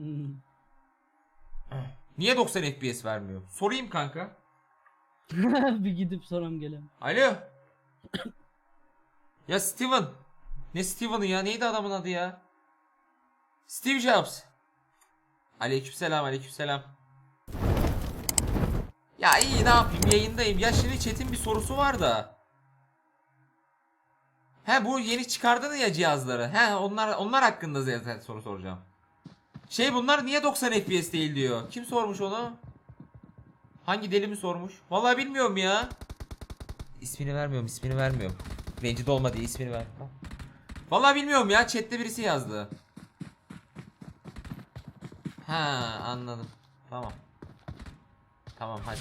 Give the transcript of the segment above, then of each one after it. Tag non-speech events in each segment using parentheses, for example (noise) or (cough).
Hmm. Niye 90 FPS vermiyor? Sorayım kanka. (laughs) bir gidip soram gelem. Alo. ya Steven. Ne Steven'ı ya? Neydi adamın adı ya? Steve Jobs. Aleykümselam, aleykümselam. Ya iyi ne yapayım yayındayım. Ya şimdi chat'in bir sorusu var da. He bu yeni çıkardın ya cihazları. He onlar onlar hakkında zaten soru soracağım. Şey bunlar niye 90 FPS değil diyor. Kim sormuş onu? Hangi deli mi sormuş? Vallahi bilmiyorum ya. İsmini vermiyorum, ismini vermiyorum. Rencide olma diye ismini ver. Vallahi bilmiyorum ya. Chat'te birisi yazdı. Ha, anladım. Tamam. Tamam hadi.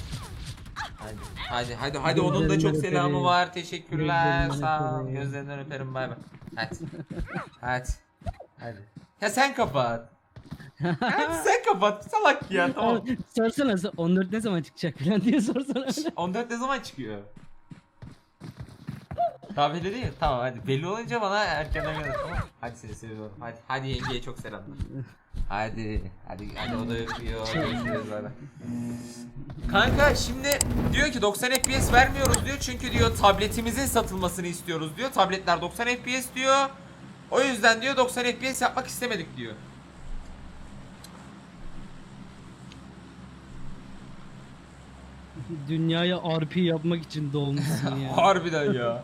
Hadi hadi hadi hadi onun da çok selamı var. Teşekkürler. Sağ ol. Gözlerinden öperim. Bay bay. Hadi. Hadi. Hadi. Ya sen kapat. Sen kapat. Salak ya tamam. Sorsana sen 14 ne zaman çıkacak falan diye (laughs) sorsana. 14 ne zaman çıkıyor? Tahmin dedi ya. Tamam hadi. Belli olunca bana erkenden gelir. Tamam. Hadi seni seviyorum. Hadi. Hadi yengeye çok selamlar. Hadi. Hadi. Hadi o da öpüyor. Görüşürüz. Kanka şimdi diyor ki 90 FPS vermiyoruz diyor çünkü diyor tabletimizin satılmasını istiyoruz diyor. Tabletler 90 FPS diyor. O yüzden diyor 90 FPS yapmak istemedik diyor. Dünyaya RP yapmak için doğmuşsun ya. Harbiden ya.